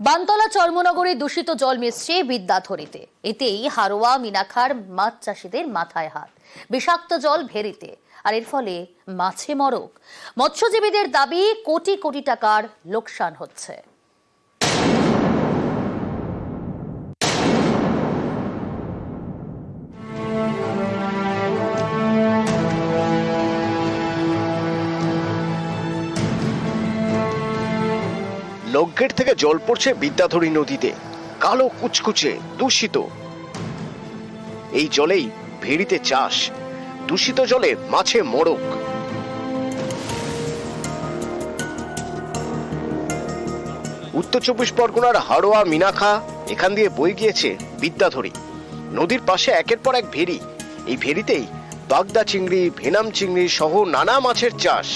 বানতলা চর্মনগরে দূষিত জল মিশছে বিদ্যাধরীতে। এতেই হারোয়া মিনাখার মাছ চাষিদের মাথায় হাত। বিষাক্ত জল ভেরিতে। আর এর ফলে মাছে মরক। মৎস্যজীবীদের দাবি, কোটি কোটি টাকার লোকসান হচ্ছে। লোকগেট থেকে জল পড়ছে বিদ্যাধরী নদীতে। কালো কুচকুচে, দূষিত। এই জলেই ভেড়িতে চাষ, দূষিত জলে মাছে মরক উত্তর চব্বিশ পরগনার হাড়োয়া, মিনাখা, এখান দিয়ে বয়ে গিয়েছে বিদ্যাধরী। নদীর পাশে একের পর এক ভেড়ি এই ভেড়িতেই বাগদা চিংড়ি, ভেনাম চিংড়ি সহ নানা মাছের চাষ।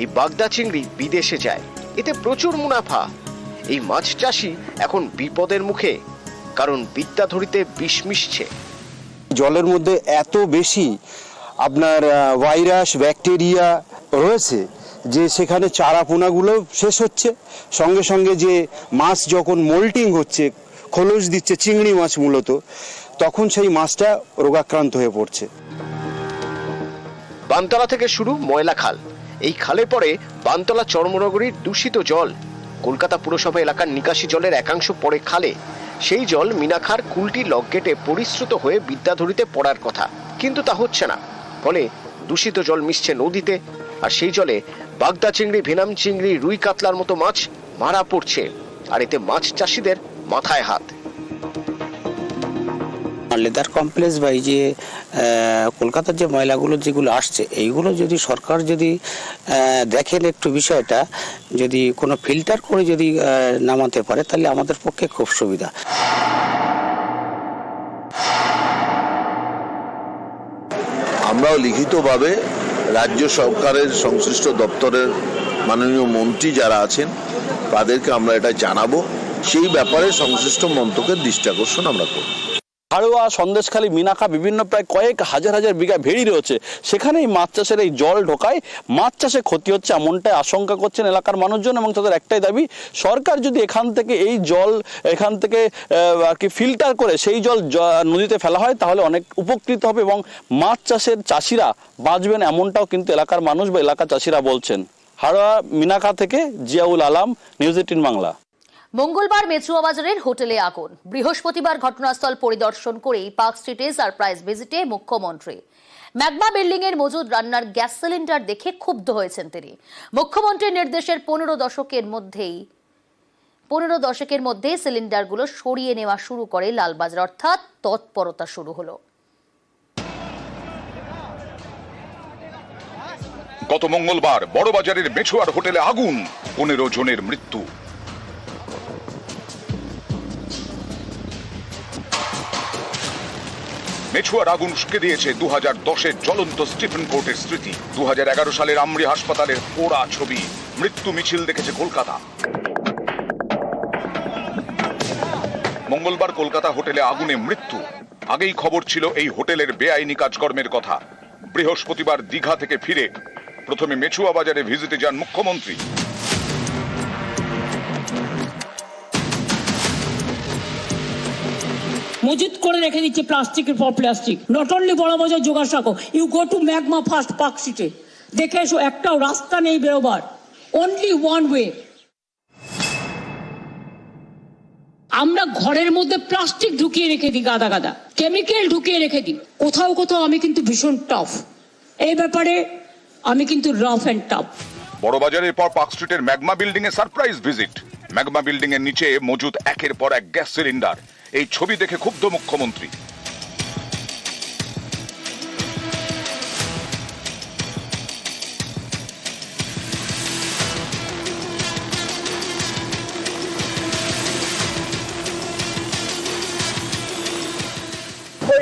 এই বাগদা চিংড়ি বিদেশে যায়। এতে প্রচুর মুনাফা। এই মাছ চাষি এখন বিপদের মুখে কারণ বিদ্যাধরীতে বিষ মিশছে। জলের মধ্যে এত বেশি আপনার ভাইরাস ব্যাকটেরিয়া রয়েছে যে সেখানে চারা পোনাগুলো শেষ হচ্ছে। সঙ্গে সঙ্গে যে মাছ যখন মোল্টিং হচ্ছে খোলস দিচ্ছে চিংড়ি মাছ মূলত তখন সেই মাছটা রোগাক্রান্ত হয়ে পড়ছে। বানতলা থেকে শুরু ময়লা খাল। এই খালে পড়ে বানতলা চর্মনগরীর দূষিত জল কলকাতা পুরসভা এলাকার নিকাশি জলের একাংশ পরে খালে। সেই জল মিনাখার কুলটি লকগেটে পরিশ্রুত হয়ে বিদ্যাধরীতে পড়ার কথা। কিন্তু তা হচ্ছে না। ফলে দূষিত জল মিশছে নদীতে, আর সেই জলে বাগদা চিংড়ি, ভেনাম চিংড়ি, রুই কাতলার মতো মাছ মারা পড়ছে। আর এতে মাছ চাষিদের মাথায় হাত। লেদার কমপ্লেক্স বা এই যে কলকাতার যে ময়লাগুলো যেগুলো আসছে, এইগুলো যদি সরকার যদি দেখেন একটু বিষয়টা, যদি কোনো ফিল্টার করে যদি নামাতে পারে, তাহলে আমাদের পক্ষে খুব সুবিধা। আমরাও লিখিতভাবে রাজ্য সরকারের সংশ্লিষ্ট দপ্তরের মাননীয় মন্ত্রী যারা আছেন, তাদেরকে আমরা এটা জানাব। সেই ব্যাপারে সংশ্লিষ্ট মন্ত্রকের দৃষ্টি আকর্ষণ আমরা করব। হাড়োয়া সন্দেশখালী মিনাখা বিভিন্ন প্রায় কয়েক হাজার হাজার বিঘা ভেড়ি রয়েছে। সেখানেই মাছ চাষের এই জল ঢোকায়। মাছ চাষে ক্ষতি হচ্ছে এমনটাই আশঙ্কা করছেন এলাকার মানুষজন এবং তাদের একটাই দাবি, সরকার যদি এখান থেকে এই জল, এখান থেকে আর কি ফিল্টার করে সেই জল নদীতে ফেলা হয়, তাহলে অনেক উপকৃত হবে এবং মাছ চাষের চাষিরা বাঁচবেন এমনটাও কিন্তু এলাকার মানুষ বা এলাকার চাষিরা বলছেন। হাড়োয়া মিনাখা থেকে জিয়াউল আলাম, নিউজ এইটিন বাংলা। মঙ্গলবার মেচুয়া বাজারের হোটেলে আগুন। বৃহস্পতিবার ঘটনাস্থল পরিদর্শন করেই পার্ক স্ট্রিটে সারপ্রাইজ ভিজিটে মুখ্যমন্ত্রী। ম্যাগমা বিল্ডিং এর মজুদ রান্নার গ্যাস সিলিন্ডার দেখে ক্ষুব্ধ হয়েছেন তিনি। মুখ্যমন্ত্রীর নির্দেশের পনেরো দশকের মধ্যেই, পনেরো দশকের মধ্যে সিলিন্ডারগুলো সরিয়ে নেওয়া শুরু করে লালবাজার, অর্থাৎ তৎপরতা শুরু হলো। গত মঙ্গলবার বড়বাজারের মেছুয়ার হোটেলে আগুন। পনেরো জনের মৃত্যু। মেছুয়ার আগুন শুকে দিয়েছে দু হাজার দশের জ্বলন্ত স্টিফেন কোর্টের স্মৃতি। দু হাজার এগারো সালের আমরি হাসপাতালের পোড়া ছবি, মৃত্যু মিছিল দেখেছে কলকাতা। মঙ্গলবার কলকাতা হোটেলে আগুনে মৃত্যু। আগেই খবর ছিল এই হোটেলের বেআইনি কাজকর্মের কথা। বৃহস্পতিবার দীঘা থেকে ফিরে প্রথমে মেছুয়া বাজারে ভিজিটে যান মুখ্যমন্ত্রী। মজুত করে রেখে দিচ্ছে প্লাস্টিকের পর plastic not only Burrabazar রাখো you go to Magma first park সিটে দেখে এসো, একটাও রাস্তা নেই বেরোবার। অনলি ওয়ান ওয়ে আমরা ঘরের মধ্যে প্লাস্টিক ঢুকিয়ে রেখে দিই, গাদা গাদা। কেমিক্যাল ঢুকিয়ে রেখে দিই। কোথাও কোথাও আমি কিন্তু ভীষণ টাফ এই ব্যাপারে আমি কিন্তু রাফ অ্যান্ড টাফ বড়বাজারের পর পার্ক স্ট্রিটের Magma building a surprise visit Magma building এর নিচে মজুদ একের পর এক গ্যাস সিলিন্ডার এই ছবি দেখে ক্ষুব্ধ মুখ্যমন্ত্রী।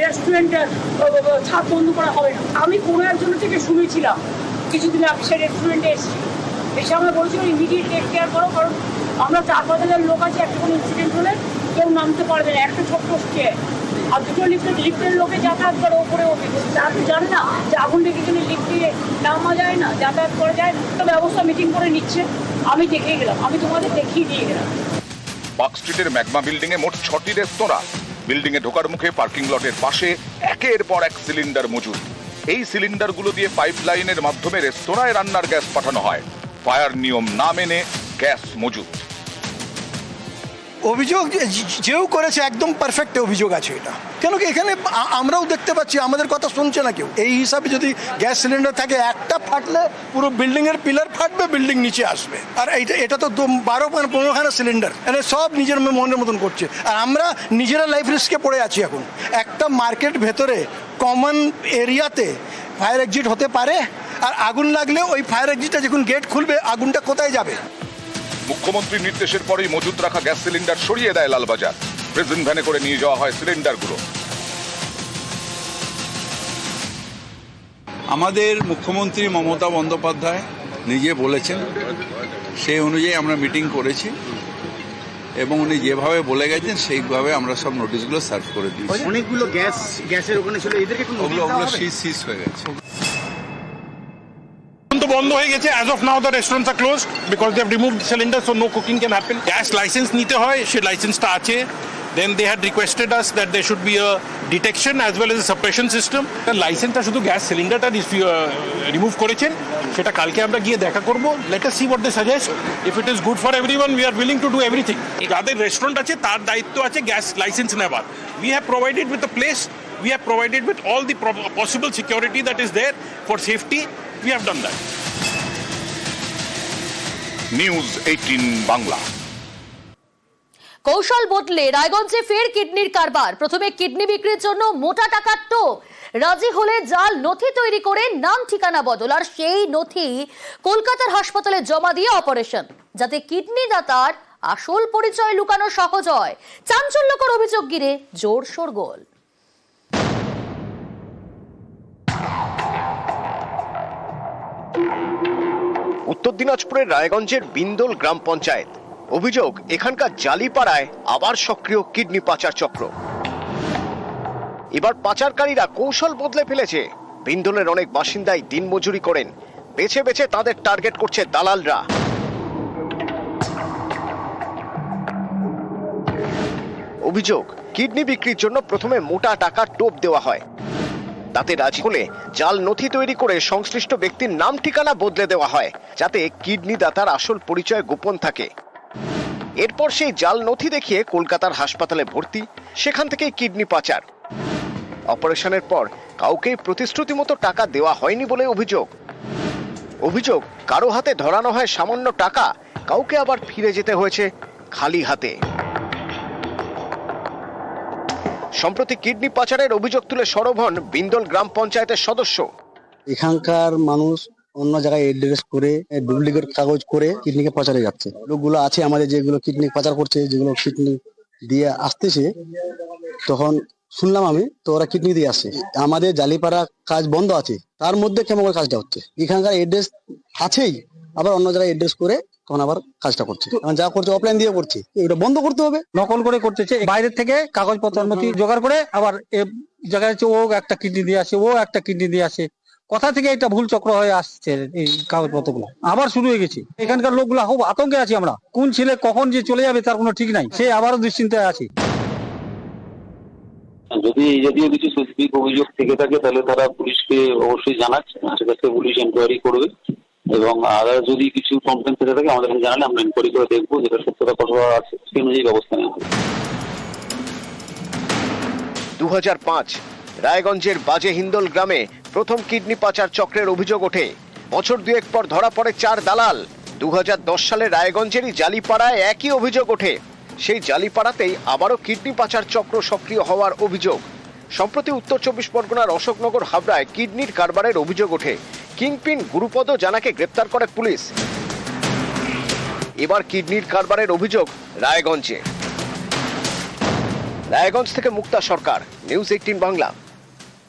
রেস্টুরেন্টের ছাদ বন্ধ করা হবে না। আমি কোনো একজনের থেকে শুনেছিলাম, কিছুদিন আগে সে রেস্টুরেন্টে এসেছি। এসে আমরা বলছিল ইমিডিয়েট টেক কেয়ার করো, কারণ আমরা চার পাঁচ হাজার লোক আছে, একটা কোনো ইনসিডেন্ট হলে কেউ নামতে পারবে না, একটা ছোট্ট স্টে আর দুটো লিফটের লিফটের লোকে যাতায়াত করে ওপরে ওঠে। তারা তো জানে না, যে আগুন লেগে গেলে লিফটে নামা যায় না, যাতায়াত করা যায় তো ব্যবস্থা মিটিং করে নিচ্ছে। আমি দেখে গেলাম, আমি তোমাদের দেখিয়ে দিয়ে গেলাম। পার্ক স্ট্রিটের ম্যাগমা বিল্ডিং এ মোট ছটি রেস্তোরাঁ। বিল্ডিং এ ঢোকার মুখে পার্কিং লটের পাশে একের পর এক সিলিন্ডার মজুদ। এই সিলিন্ডারগুলো দিয়ে পাইপ লাইনের মাধ্যমে রেস্তোরাঁয় রান্নার গ্যাস পাঠানো হয়। ফায়ার নিয়ম না মেনে গ্যাস মজুদ। অভিযোগ যেও করেছে, একদম পারফেক্ট অভিযোগ আছে এটা। কেন কি এখানে আমরাও দেখতে পাচ্ছি, আমাদের কথা শুনছে না কেউ। এই হিসাবে যদি গ্যাস সিলিন্ডার থাকে, একটা ফাটলে পুরো বিল্ডিং এর পিলার ফাটবে বিল্ডিং নিচে আসবে। আর এইটা, এটা তো বারো পনেরোখানা সিলিন্ডার মানে সব নিজের মনের মতন করছে। আর আমরা নিজেরা লাইফ রিস্কে পড়ে আছি এখন। একটা মার্কেট ভেতরে কমন এরিয়াতে ফায়ার এক্সিট হতে পারে, আর আগুন লাগলে ওই ফায়ার এক্সিটটা যখন গেট খুলবে, আগুনটা কোথায় যাবে? মুখ্যমন্ত্রীর নির্দেশের পরেই মজুদ রাখা গ্যাস সিলিন্ডার সরিয়ে দেয় লালবাজার। প্রেজেন্ট ভ্যানে করে নিয়ে যাওয়া হয় সিলিন্ডারগুলো। আমাদের মুখ্যমন্ত্রী মমতা বন্দ্যোপাধ্যায় নিজে বলেছেন সেই অনুযায়ী আমরা মিটিং করেছি এবং উনি যেভাবে বলে গেছেন সেইভাবে আমরা সব নোটিশগুলো সার্ভ করে দিয়েছি। অনেকগুলো গ্যাস গ্যাসের ওখানে ছিল এদেরকে ওগুলো ওগুলো সিজ সিজ হয়ে গেছে। বন্ধ হয়ে গেছে। As of now the restaurants are close because they have remove cylinder so no cooking can happen gas licence নিতে হয় সে লাইসেন্সটা আছে। Then they had requested us that they should be a detection as well as suppression system লাইসেন্সটা শুধু gas সিলিন্ডারটা remove করেছেন। সেটা কালকে আমরা গিয়ে দেখা করব। Let see what they suggest if it is good for everyone we are willing to do everything যাদের রেস্টুরেন্ট আছে, তার দায়িত্ব আছে গ্যাস লাইসেন্স নেবার। We have provided with the place have provided with all the pro- possible security that is there for safety. We have done that. News eighteen Bangla কৌশল বদলে রায়গঞ্জে ফের কিডনির কারবার। প্রথমে কিডনি বিক্রির জন্য মোটা টাকার টোপ। রাজি হলে জাল নথি তৈরি করে নাম ঠিকানা বদল। আর সেই নথি কলকাতার হাসপাতালে জমা দিয়ে অপারেশন। যাতে কিডনি দাতার আসল পরিচয় লুকানো সহজ হয়। চাঞ্চল্যকর অভিযোগ ঘিরে জোর শোরগোল উত্তর দিনাজপুরের রায়গঞ্জের বিন্দোল গ্রাম পঞ্চায়েত। অভিযোগ, এখানকার জালিপাড়ায় আবার সক্রিয় কিডনি পাচার চক্র। এবার পাচারকারীরা কৌশল বদলে ফেলেছে। বিন্দোলের অনেক বাসিন্দাই দিনমজুরি করেন। বেছে বেছে তাদের টার্গেট করছে দালালরা। অভিযোগ, কিডনি বিক্রির জন্য প্রথমে মোটা টাকার টোপ দেওয়া হয়। তাতে রাজি হলে জাল নথি তৈরি করে সংশ্লিষ্ট ব্যক্তির নাম ঠিকানা বদলে দেওয়া হয়, যাতে কিডনি দাতার আসল পরিচয় গোপন থাকে। এরপর সেই জাল নথি দেখিয়ে কলকাতার হাসপাতালে ভর্তি, সেখান থেকেই কিডনি পাচার। অপারেশনের পর কাউকেই প্রতিশ্রুতি মতো টাকা দেওয়া হয়নি বলে অভিযোগ। অভিযোগ, কারও হাতে ধরানো হয় সামান্য টাকা, কাউকে আবার ফিরে যেতে হয়েছে খালি হাতে। সম্প্রতি কিডনি পাচারের অভিযোগ তুলে সরব হন বিন্দল গ্রাম পঞ্চায়েতের সদস্য। এখানকার মানুষ অন্য জায়গায় এড্রেস করে ডুপ্লিকেট কাগজ করে কিডনিকে পাচারে যাচ্ছে। লোকগুলো আছে আমাদের যেগুলো কিডনি পাচার করছে, যেগুলো কিডনি দিয়ে আসতেছে, তখন শুনলাম আমি, তো ওরা কিডনি দিয়ে আসছে আমাদের জালিপাড়া কাজ বন্ধ আছে, তার মধ্যে কেমন কাজটা হচ্ছে? এখানকার এড্রেস আছেই, আবার অন্য জায়গায় এড্রেস করে তখন আবার কাজটা করছে। যা করছে অফলাইন দিয়ে করছে। এটা বন্ধ করতে হবে। নকল করে করতেছে। বাইরের থেকে কাগজপত্র নথি জোগাড় করে আবার এ জায়গায় হচ্ছে ও একটা কিডনি দিয়ে আসে ও একটা কিডনি দিয়ে আসে। কথা থেকে এটা ভুল চক্র হয়ে আসছে এই কাগজপত্রগুলো আবার শুরু হয়ে গেছে। এখানকার লোকগুলো খুব আতঙ্কে আছি আমরা। কোন ছেলে কখন যে চলে যাবে তার কোনো ঠিক নাই। সে আবারও দুশ্চিন্তায় আছে। যদি এই জাতীয় কিছু স্পেসিফিক অভিযোগ থেকে থাকে তাহলে তারা পুলিশকে অবশ্যই জানাচ্ছে সেক্ষেত্রে পুলিশ এনকোয়ারি করবে। এবং আদার যদি কিছু কমপ্লেন থেকে থাকে আমাদের জানালে আমরা এনকোয়ারি করে দেখব যেটা সত্যতা কতটা আছে, সেই অনুযায়ী ব্যবস্থা নেওয়া হবে। দু রায়গঞ্জের বাজে হিন্দল গ্রামে প্রথম কিডনি পাচার চক্রের অভিযোগ ওঠে। বছর দুয়েক পর ধরা পড়ে চার দালাল। দু হাজার দশ সালে রায়গঞ্জেরই জালিপাড়ায় একই অভিযোগ ওঠে। সেই জালিপাড়াতেই আবারও কিডনি পাচার চক্র সক্রিয় হওয়ার অভিযোগ। সম্প্রতি উত্তর চব্বিশ পরগনার অশোকনগর হাবড়ায় কিডনির কারবারের অভিযোগ ওঠে। কিংপিন গুরুপদ জানাকে গ্রেপ্তার করে পুলিশ। এবার কিডনির কারবারের অভিযোগ রায়গঞ্জে। রায়গঞ্জ থেকে মুক্তা সরকার, নিউজ এইটিন বাংলা।